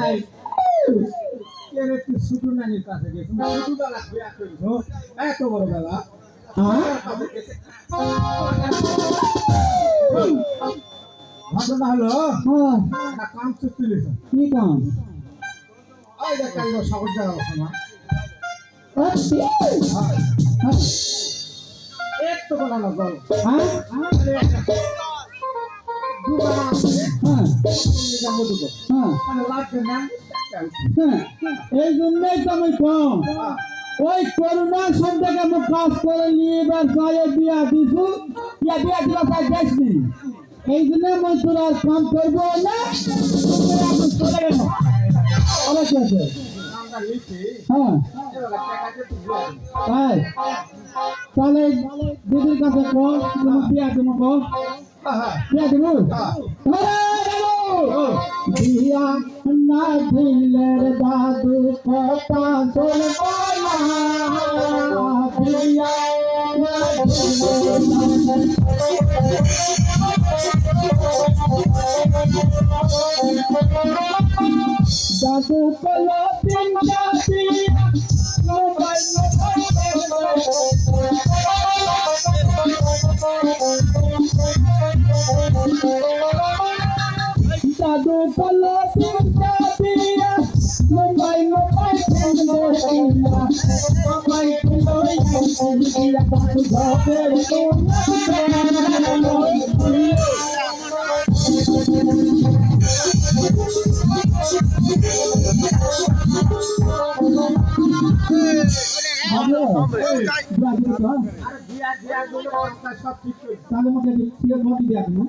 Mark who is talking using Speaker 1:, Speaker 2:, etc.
Speaker 1: ভাই এর একটু ছোট নানির কাছে গেছে ছোটবেলা বিয়া করিস এত বড় বেলা ঘটনা হলো একটা কাম চুক্তি লিখ
Speaker 2: কি কাম
Speaker 1: ওই বলা
Speaker 2: হ্যাঁ হ্যাঁ। হ্যাঁ এই জন্যই তো আমি কম। ওই করোনার সন্ধ্যাকে আমি কাজ করে নিয়ে এবার চায়ে বিয়া দিছু ইয়া বিয়া দিবা তাই দেখছি এই জন্য আমি তোরা কাম করব না। অনেক আছে। হ্যাঁ।
Speaker 1: দিয়ে দিয়ে।
Speaker 2: তাই। তাহলে দিদির কাছে কল তুমি বিয়া তুমি কল
Speaker 1: হ্যাঁ।
Speaker 2: বিয়া দিব বিয়া না দিলের দাদু কথা শুনব না। দাদু কলো দিন জাতি। মোবাইল মোবাইল তাহলে আমাকে সিএম মোদি দেয়া তুমি